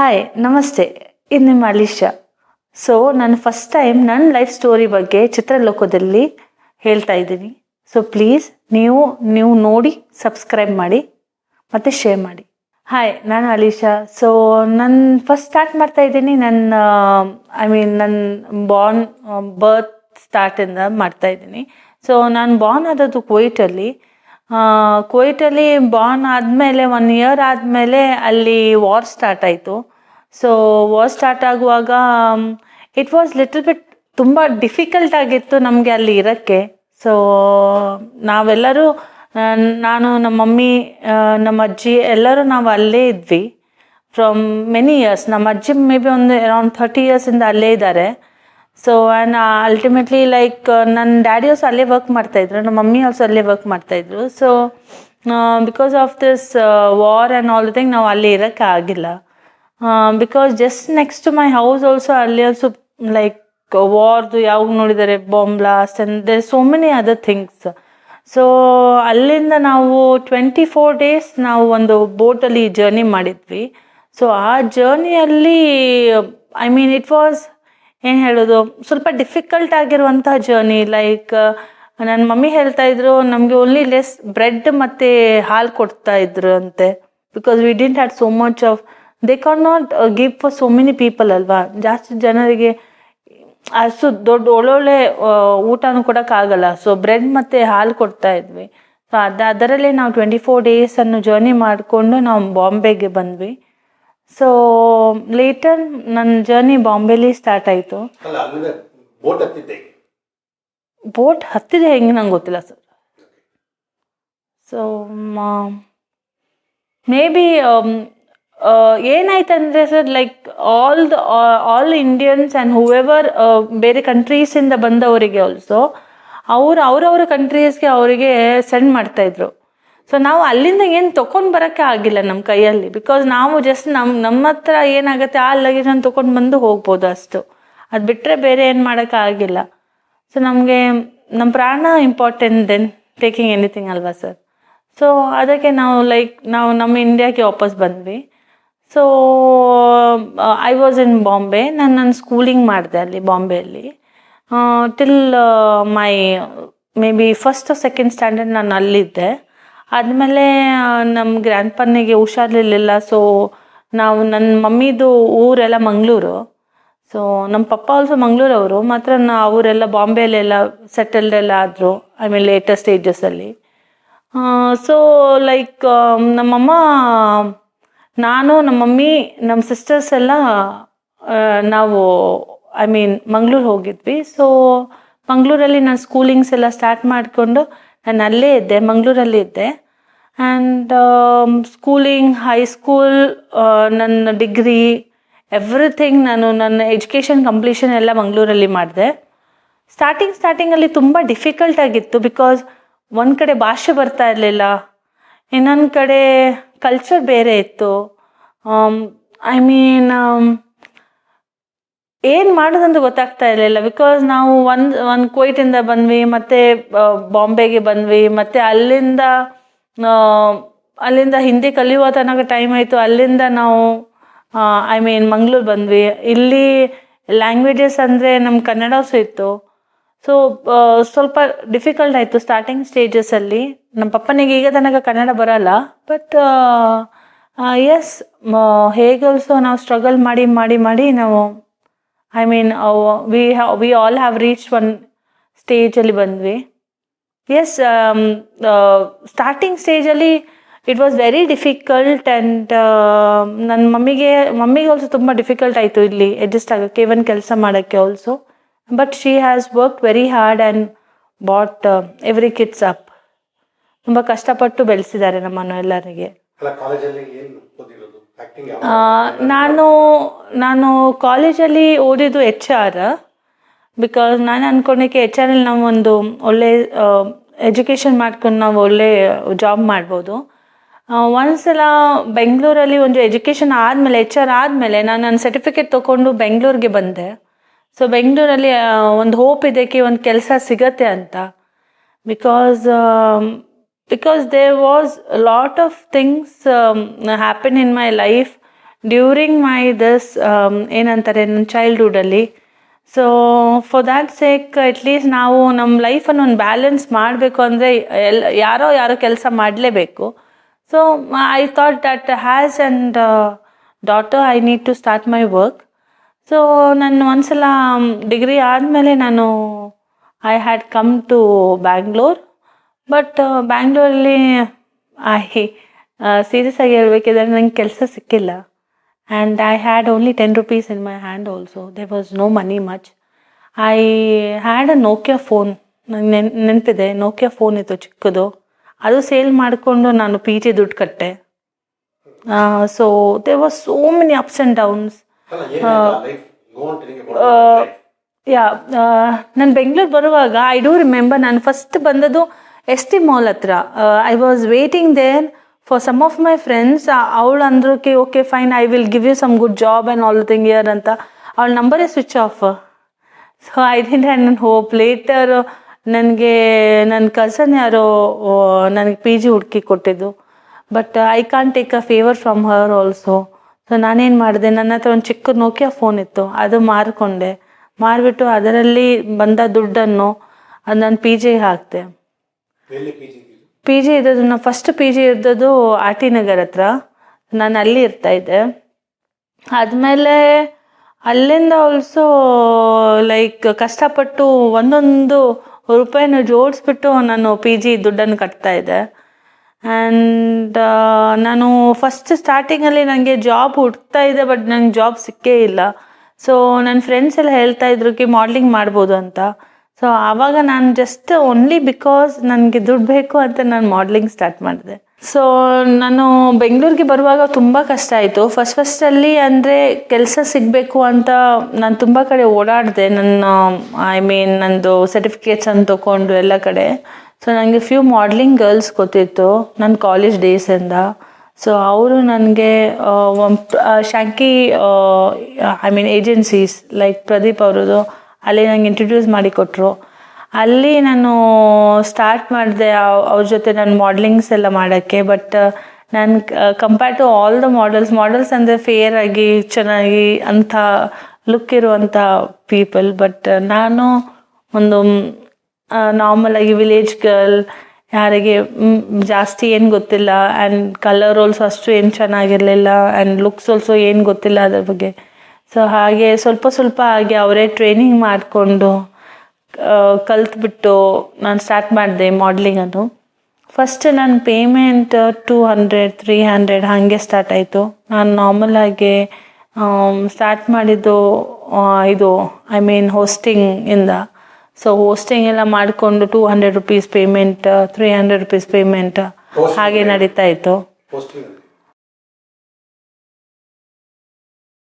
Hi ನಮಸ್ತೆ. ಇದು ನಿಮ್ಮ ಅಲಿಶಾ. ಸೊ ನಾನು ಫಸ್ಟ್ ಟೈಮ್ ನನ್ನ ಲೈಫ್ ಸ್ಟೋರಿ ಬಗ್ಗೆ ಚಿತ್ರಲೋಕದಲ್ಲಿ ಹೇಳ್ತಾ ಇದ್ದೀನಿ. ಸೊ ಪ್ಲೀಸ್ ನೀವು ನೀವು ನೋಡಿ ಸಬ್ಸ್ಕ್ರೈಬ್ ಮಾಡಿ, ಮತ್ತು ಶೇರ್ ಮಾಡಿ. ಹಾಯ್ ನಾನು ಅಲಿಶಾ. ಸೊ ನಾನು ಫಸ್ಟ್ ಸ್ಟಾರ್ಟ್ ಮಾಡ್ತಾ ಇದ್ದೀನಿ. ನನ್ನ ಐ ಮೀನ್ ನನ್ನ ಬಾರ್ನ್ ಬರ್ತ್ ಸ್ಟಾರ್ಟಿಂದ ಮಾಡ್ತಾ ಇದ್ದೀನಿ. ಸೊ ನಾನು ಬಾರ್ನ್ ಆದದ್ದು ಕುವೈಟಲ್ಲಿ ಕುವೈಟಲ್ಲಿ ಬಾರ್ನ್ ಆದಮೇಲೆ ಒನ್ ಇಯರ್ ಆದಮೇಲೆ ಅಲ್ಲಿ ವಾರ್ ಸ್ಟಾರ್ಟ್ ಆಯಿತು. ಸೊ ವಾರ್ ಸ್ಟಾರ್ಟ್ ಆಗುವಾಗ ಇಟ್ ವಾಸ್ ಲಿಟಲ್ ಬಿಟ್ ತುಂಬ ಡಿಫಿಕಲ್ಟ್ ಆಗಿತ್ತು ನಮಗೆ ಅಲ್ಲಿ ಇರೋಕ್ಕೆ. ಸೊ ನಾವೆಲ್ಲರೂ ನಾನು, ನಮ್ಮ ಮಮ್ಮಿ ನಮ್ಮ ಅಜ್ಜಿ ಎಲ್ಲರೂ ನಾವು ಅಲ್ಲೇ ಇದ್ವಿ. ಫ್ರಮ್ ಮೆನಿ ಇಯರ್ಸ್ ನಮ್ಮ ಅಜ್ಜಿ ಮೇ ಬಿ ಒಂದು ಅರೌಂಡ್ ಥರ್ಟಿ ಇಯರ್ಸಿಂದ ಅಲ್ಲೇ ಇದ್ದಾರೆ. ಸೊ ಆ್ಯಂಡ್ ಅಲ್ಟಿಮೇಟ್ಲಿ ಲೈಕ್ ನನ್ನ ಡ್ಯಾಡಿ ಆಲ್ಸೋ ಅಲ್ಲೇ ವರ್ಕ್ ಮಾಡ್ತಾಯಿದ್ರು ನಮ್ಮ ಮಮ್ಮಿ ಆಲ್ಸೋ ಅಲ್ಲೇ ವರ್ಕ್ ಮಾಡ್ತಾಯಿದ್ರು so because of this war and all thing ನಾವು ಅಲ್ಲಿ ಇರೋಕ್ಕೆ ಆಗಿಲ್ಲ. Because just next my house also ಅಲ್ಲಿ ಆಲ್ಸೋ ಲೈಕ್ ವಾರ್ದು ಯಾವಾಗ ನೋಡಿದ್ದಾರೆ bomb blast and there so many other things so ಅಲ್ಲಿಂದ ನಾವು ಟ್ವೆಂಟಿ ಫೋರ್ ಡೇಸ್ ನಾವು ಒಂದು ಬೋಟಲ್ಲಿ ಜರ್ನಿ ಮಾಡಿದ್ವಿ. ಸೊ ಆ ಜರ್ನಿಯಲ್ಲಿ ಐ ಮೀನ್ ಇಟ್ ವಾಸ್ ಏನು ಹೇಳೋದು? ಸ್ವಲ್ಪ ಡಿಫಿಕಲ್ಟ್ ಆಗಿರುವಂತಹ ಜರ್ನಿ ಲೈಕ್ ನನ್ನ ಮಮ್ಮಿ ಹೇಳ್ತಾ ಇದ್ರು, ನಮಗೆ ಓನ್ಲಿ ಲೆಸ್ ಬ್ರೆಡ್ ಮತ್ತು ಹಾಲು ಕೊಡ್ತಾ ಇದ್ರು ಅಂತೆ. Because we didn't had so much of they cannot give for so many people ಅಲ್ವಾ? ಜಾಸ್ತಿ ಜನರಿಗೆ ಅಷ್ಟು ದೊಡ್ಡ ಒಳ್ಳೊಳ್ಳೆ ಊಟನೂ ಕೊಡೋಕ್ಕಾಗಲ್ಲ ಸೊ ಬ್ರೆಡ್ ಮತ್ತು ಹಾಲು ಕೊಡ್ತಾ ಇದ್ವಿ. ಸೊ ಅದು ಅದರಲ್ಲೇ ನಾವು ಟ್ವೆಂಟಿ ಫೋರ್ ಡೇಸನ್ನು ಜರ್ನಿ ಮಾಡಿಕೊಂಡು ನಾವು ಬಾಂಬೆಗೆ ಬಂದ್ವಿ. ಸೊ ಲೇಟರ್ ನನ್ನ ಜರ್ನಿ ಬಾಂಬೆಲಿ ಸ್ಟಾರ್ಟ್ ಆಯಿತು. ಬೋಟ್ ಹತ್ತಿದೆ ಹೆಂಗೆ ನಂಗೆ ಗೊತ್ತಿಲ್ಲ sir so maybe ಏನಾಯ್ತಂದ್ರೆ sir like all the all Indians and however ಬೇರೆ ಕಂಟ್ರೀಸಿಂದ ಬಂದವರಿಗೆ ಆಲ್ಸೋ ಅವರು, ಅವರವರ ಕಂಟ್ರೀಸ್ಗೆ ಅವರಿಗೆ ಸೆಂಡ್ ಮಾಡ್ತಾಯಿದ್ರು ಸೊ ನಾವು ಅಲ್ಲಿಂದ ಏನು ತೊಗೊಂಡು ಬರೋಕ್ಕೆ ಆಗಿಲ್ಲ ನಮ್ಮ ಕೈಯಲ್ಲಿ ಬಿಕಾಸ್ ನಾವು ಜಸ್ಟ್ ನಮ್ಮ ನಮ್ಮ ಹತ್ರ ಏನಾಗುತ್ತೆ, ಆ ಲಗೇಜನ್ನು ತೊಗೊಂಡು ಬಂದು ಹೋಗ್ಬೋದು ಅಷ್ಟು. ಅದು ಬಿಟ್ಟರೆ ಬೇರೆ ಏನು ಮಾಡೋಕ್ಕೆ ಆಗಿಲ್ಲ. ಸೊ ನಮಗೆ ನಮ್ಮ ಪ್ರಾಣ ಇಂಪಾರ್ಟೆಂಟ್ ದೆನ್ ಟೇಕಿಂಗ್ ಎನಿಥಿಂಗ್ ಅಲ್ವಾ ಸರ್? ಸೊ ಅದಕ್ಕೆ ನಾವು ಲೈಕ್ ನಾವು ನಮ್ಮ ಇಂಡಿಯಾಗೆ ವಾಪಸ್ ಬಂದ್ವಿ. So I was in Bombay ನಾನು ನನ್ನ ಸ್ಕೂಲಿಂಗ್ ಮಾಡಿದೆ ಅಲ್ಲಿ ಬಾಂಬೆಯಲ್ಲಿ till my maybe first second standard ನಾನು ಅಲ್ಲಿದ್ದೆ. ಆದಮೇಲೆ ನಮ್ಮ ಗ್ರ್ಯಾಂಡ್ ಪನ್ನಿಗೆ ಸೊ ನಾವು ನನ್ನ ಮಮ್ಮಿದು ಊರೆಲ್ಲ ಮಂಗಳೂರು. ಸೊ ನಮ್ಮ ಪಪ್ಪ ಆಲ್ಸೋ ಮಂಗಳೂರವರು. ಮಾತ್ರ ನಾ ಅವರೆಲ್ಲ ಬಾಂಬೆಯಲ್ಲೆಲ್ಲ ಸೆಟಲ್ಡ್ ಎಲ್ಲ ಆದರು ಐ ಮೀನ್ ಲೇಟೆಸ್ಟ್ ಸ್ಟೇಜಸಲ್ಲಿ ಸೊ ಲೈಕ್ ನಮ್ಮಮ್ಮ ನಾನು, ನಮ್ಮ ಮಮ್ಮಿ, ನಮ್ಮ ಸಿಸ್ಟರ್ಸ್ ಎಲ್ಲ ನಾವು ಐ ಮೀನ್ ಮಂಗ್ಳೂರು ಹೋಗಿದ್ವಿ. ಸೊ ಮಂಗಳೂರಲ್ಲಿ ನಾನು ಸ್ಕೂಲಿಂಗ್ಸ್ ಎಲ್ಲ ಸ್ಟಾರ್ಟ್ ಮಾಡಿಕೊಂಡು ನಾನು ಅಲ್ಲೇ ಇದ್ದೆ, ಮಂಗಳೂರಲ್ಲಿ ಇದ್ದೆ. ಆ್ಯಂಡ್ ಸ್ಕೂಲಿಂಗ್ ಹೈಸ್ಕೂಲ್ ನನ್ನ ಡಿಗ್ರಿ ಎವ್ರಿಥಿಂಗ್ ನಾನು, ನನ್ನ ಎಜುಕೇಷನ್ ಕಂಪ್ಲೀಷನ್ ಎಲ್ಲ ಮಂಗಳೂರಲ್ಲಿ ಮಾಡಿದೆ. ಸ್ಟಾರ್ಟಿಂಗ್ ಸ್ಟಾರ್ಟಿಂಗಲ್ಲಿ ತುಂಬ ಡಿಫಿಕಲ್ಟ್ ಆಗಿತ್ತು ಬಿಕಾಸ್ ಒಂದು ಕಡೆ ಭಾಷೆ ಬರ್ತಾ ಇರಲಿಲ್ಲ, ಇನ್ನೊಂದು ಕಡೆ ಕಲ್ಚರ್ ಬೇರೆ ಇತ್ತು. ಐ ಮೀನ್ ಏನು ಮಾಡೋದಂತ ಗೊತ್ತಾಗ್ತಾ ಇರಲಿಲ್ಲ. ಬಿಕಾಸ್ ನಾವು ಒಂದು ಒಂದು ಇಂದ ಬಂದ್ವಿ, ಮತ್ತೆ ಬಾಂಬೆಗೆ ಬಂದ್ವಿ, ಮತ್ತೆ ಅಲ್ಲಿಂದ ಅಲ್ಲಿಂದ ಹಿಂದಿ ಕಲಿಯುವ ತನಕ ಟೈಮ್ ಆಯಿತು. ಅಲ್ಲಿಂದ ನಾವು ಐ ಮೀನ್ ಮಂಗ್ಳೂರು ಬಂದ್ವಿ. ಇಲ್ಲಿ ಲ್ಯಾಂಗ್ವೇಜಸ್ ಅಂದರೆ ನಮ್ಮ ಕನ್ನಡ ಸಹ ಇತ್ತು. ಸೊ ಸ್ವಲ್ಪ ಡಿಫಿಕಲ್ಟ್ ಆಯಿತು ಸ್ಟಾರ್ಟಿಂಗ್ ಸ್ಟೇಜಸಲ್ಲಿ ನಮ್ಮ ಪಪ್ಪನಿಗೆ ಈಗ ತನಕ ಕನ್ನಡ ಬರಲ್ಲ ಬಟ್ ಎಸ್ ಹೇಗೆ ನಾವು ಸ್ಟ್ರಗಲ್ ಮಾಡಿ ಮಾಡಿ ಮಾಡಿ ನಾವು I mean we we all have reach one ಸ್ಟೇಜಲ್ಲಿ ಬಂದ್ವಿ. ಎಸ್ ಸ್ಟಾರ್ಟಿಂಗ್ ಸ್ಟೇಜಲ್ಲಿ it was very difficult and ನನ್ನ ಮಮ್ಮಿಗೆ ಮಮ್ಮಿಗೆ ಆಲ್ಸೋ ತುಂಬ ಡಿಫಿಕಲ್ಟ್ ಆಯಿತು ಇಲ್ಲಿ ಅಡ್ಜಸ್ಟ್ ಆಗೋಕ್ಕೆ ಇವನ್ ಕೆಲಸ ಮಾಡೋಕ್ಕೆ also but she has work very hard and bought every kids up. ತುಂಬ ಕಷ್ಟಪಟ್ಟು ಬೆಳೆಸಿದ್ದಾರೆ ನಮ್ಮನ್ನು ಎಲ್ಲರಿಗೆ. ಅಲ್ಲ ಆ, ನಾನು ನಾನು ಕಾಲೇಜಲ್ಲಿ ಓದಿದ್ದು ಎಚ್ ಆರ್ ಬಿಕಾಸ್ ನಾನು ಅಂದ್ಕೊಂಡಿದ್ದೆ ಎಚ್ ಆರ್ ನಾವು ಒಂದು ಒಳ್ಳೆ ಎಜುಕೇಷನ್ ಮಾಡ್ಕೊಂಡು ನಾವು ಒಳ್ಳೆ ಜಾಬ್ ಮಾಡ್ಬೋದು. ಒಂದ್ಸಲ ಬೆಂಗಳೂರಲ್ಲಿ ಒಂದು ಎಜುಕೇಷನ್ ಆದಮೇಲೆ ಎಚ್ ಆರ್ ಆದಮೇಲೆ ನಾನು ನನ್ನ ಸರ್ಟಿಫಿಕೇಟ್ ತೊಗೊಂಡು ಬೆಂಗಳೂರಿಗೆ ಬಂದೆ. ಸೊ ಬೆಂಗಳೂರಲ್ಲಿ ಒಂದು ಹೋಪ್ ಇದೆ ಕಿ ಒಂದು ಕೆಲಸ ಸಿಗತ್ತೆ ಅಂತ. Because because there was lot of things happen in my life during my thus ಏನಂತಾರೆ, ನನ್ನ ಚೈಲ್ಡ್ಹುಡಲ್ಲಿ so for that sake at least ನಾವು ನಮ್ಮ ಲೈಫನ್ನು ಒಂದು ಬ್ಯಾಲೆನ್ಸ್ ಮಾಡಬೇಕು ಅಂದರೆ ಎಲ್, ಯಾರೋ ಯಾರೋ ಕೆಲಸ ಮಾಡಲೇಬೇಕು. So I thought that has and daughter I need to start my work so ನಾನು ಒಂದ್ಸಲ ಡಿಗ್ರಿ ಆದಮೇಲೆ ನಾನು I had come to Bangalore but ಬ್ಯಾಂಗ್ಳೂರಲ್ಲಿ ಐ ಸೀರಿಯಸ್ ಆಗಿ ಹೇಳ್ಬೇಕಿದ್ರೆ ನಂಗೆ ಕೆಲಸ ಸಿಕ್ಕಿಲ್ಲ. And I had only ten rupees in my hand also there was no money much I had a Nokia phone ನನಗೆ ನೆನ್, ನೆನಪಿದೆ ನೋಕಿಯಾ ಫೋನ್ ಇತ್ತು ಚಿಕ್ಕದು. ಅದು ಸೇಲ್ ಮಾಡಿಕೊಂಡು ನಾನು ಪಿ ಜಿ ದುಡ್ಡು ಕಟ್ಟೆ. So there was so many ups and downs yeah ನಾನು ಬೆಂಗಳೂರು ಬರುವಾಗ ಐ ಡೂ ರಿಮೆಂಬರ್ ನಾನು ಫಸ್ಟ್ ಬಂದದ್ದು ಎಸ್ ಟಿ ಮಾಲ್ ಹತ್ರ. I was waiting then for some of my friends ಅವಳು ಅಂದ್ರು k okay fine I will give you some good job and all thing here ಅಂತ. ಅವಳ ನಂಬರೇ switch off so I didn't hand ನನ್ನ hope later ನನಗೆ ನನ್ನ cousin ಯಾರೋ ನನಗೆ P G ಹುಡುಕಿ ಕೊಟ್ಟಿದ್ದು. But I can't take a favour from her also so ನಾನೇನು ಮಾಡಿದೆ? ನನ್ನ ಹತ್ರ ಒಂದು ಚಿಕ್ಕ ನೋಕಿಯಾ ಫೋನ್ ಇತ್ತು. ಅದು ಮಾರಿಕೊಂಡೆ. ಮಾರಿಬಿಟ್ಟು ಅದರಲ್ಲಿ ಬಂದ ದುಡ್ಡನ್ನು ಅದು ನಾನು ಪಿ ಜಿ ಹಾಕಿದೆ. ಎಲ್ಲಿ ಪಿ ಜಿ ಪಿ ಜಿ ಇದ್ದದ್ದು ನಾನು ಫಸ್ಟ್ ಪಿ ಜಿ ಇದ್ದದ್ದು ಆರ್ ಟಿ ನಗರ್ ಹತ್ರ. ನಾನು ಅಲ್ಲಿ ಇರ್ತಾ ಇದ್ದೆ. ಆದಮೇಲೆ ಅಲ್ಲಿಂದ ಆಲ್ಸೋ ಲೈಕ್ ಕಷ್ಟಪಟ್ಟು ಒಂದೊಂದು ರೂಪಾಯಿನ ಜೋಡಿಸ್ಬಿಟ್ಟು ನಾನು ಪಿ ಜಿ ದುಡ್ಡನ್ನು ಕಟ್ತಾ ಇದ್ದೆ. ಆ್ಯಂಡ್ ನಾನು ಫಸ್ಟ್ ಸ್ಟಾರ್ಟಿಂಗಲ್ಲಿ ನನಗೆ ಜಾಬ್ ಹುಡುಕ್ತಾ ಇದೆ ಬಟ್ ನಂಗೆ ಜಾಬ್ ಸಿಕ್ಕೇ ಇಲ್ಲ. ಸೊ ನನ್ನ ಫ್ರೆಂಡ್ಸ್ ಎಲ್ಲ ಹೇಳ್ತಾ ಇದ್ರು ಕಿ ಮಾಡ್ಲಿಂಗ್ ಮಾಡ್ಬೋದು ಅಂತ. ಸೊ ಆವಾಗ ನಾನು ಜಸ್ಟ್ ಓನ್ಲಿ ಬಿಕಾಸ್ ನನಗೆ ದುಡ್ಡು ಬೇಕು ಅಂತ ನಾನು ಮಾಡ್ಲಿಂಗ್ ಸ್ಟಾರ್ಟ್ ಮಾಡಿದೆ. ಸೊ ನಾನು ಬೆಂಗಳೂರಿಗೆ ಬರುವಾಗ ತುಂಬ ಕಷ್ಟ ಆಯಿತು. ಫಸ್ಟ್ ಫಸ್ಟಲ್ಲಿ ಅಂದರೆ ಕೆಲಸ ಸಿಗಬೇಕು ಅಂತ ನಾನು ತುಂಬ ಕಡೆ ಓಡಾಡಿದೆ. ನನ್ನ ಐ ಮೀನ್ ನಂದು ಸರ್ಟಿಫಿಕೇಟ್ಸ್ ಅನ್ನು ತೊಗೊಂಡು ಎಲ್ಲ ಕಡೆ. ಸೊ ನನಗೆ ಫ್ಯೂ ಮಾಡ್ಲಿಂಗ್ ಗರ್ಲ್ಸ್ ಗೊತ್ತಿತ್ತು ನನ್ನ ಕಾಲೇಜ್ ಡೇಸಿಂದ ಸೊ ಅವರು ನನಗೆ ಶಾಂಕಿ I mean agencies like Pradeep ಅವರದು ಅಲ್ಲಿ ನಂಗೆ ಇಂಟ್ರಡ್ಯೂಸ್ ಮಾಡಿಕೊಟ್ರು ಅಲ್ಲಿ ನಾನು ಸ್ಟಾರ್ಟ್ ಮಾಡಿದೆ ಅವ್ರ ಜೊತೆ ನಾನು ಮಾಡ್ಲಿಂಗ್ಸ್ ಎಲ್ಲ ಮಾಡೋಕ್ಕೆ ಬಟ್ ನಾನು compare to all the models models ಅಂದರೆ ಫೇರ್ ಆಗಿ, ಚೆನ್ನಾಗಿ ಅಂಥ ಲುಕ್ ಇರುವಂಥ ಪೀಪಲ್ ಬಟ್ ನಾನು ಒಂದು ನಾರ್ಮಲ್ ಆಗಿ ವಿಲೇಜ್ ಗರ್ಲ್ ಯಾರಿಗೆ ಜಾಸ್ತಿ ಏನು ಗೊತ್ತಿಲ್ಲ ಆ್ಯಂಡ್ ಕಲರ್ ಆಲ್ಸೋ ಅಷ್ಟು ಏನು ಚೆನ್ನಾಗಿರಲಿಲ್ಲ ಆ್ಯಂಡ್ ಲುಕ್ಸ್ ಆಲ್ಸೋ ಏನು ಗೊತ್ತಿಲ್ಲ ಅದ್ರ ಬಗ್ಗೆ. ಸೊ ಹಾಗೆ ಸ್ವಲ್ಪ ಸ್ವಲ್ಪ ಹಾಗೆ ಅವರೇ ಟ್ರೈನಿಂಗ್ ಮಾಡಿಕೊಂಡು ಕಲ್ತ್ಬಿಟ್ಟು ನಾನು ಸ್ಟಾರ್ಟ್ ಮಾಡಿದೆ ಮಾಡ್ಲಿಂಗನ್ನು ಫಸ್ಟ್ ನನ್ನ payment two hundred three hundred ಹಾಗೆ ಸ್ಟಾರ್ಟ್ ಆಯಿತು. ನಾನು ನಾರ್ಮಲ್ ಆಗಿ ಸ್ಟಾರ್ಟ್ ಮಾಡಿದ್ದು ಇದು ಐ ಮೀನ್ ಹೋಸ್ಟಿಂಗ್ ಇಂದ. ಸೊ ಹೋಸ್ಟಿಂಗ್ ಎಲ್ಲ ಮಾಡಿಕೊಂಡು two hundred rupees payment three hundred rupees payment ಹಾಗೆ ನಡೀತಾ ಇತ್ತು.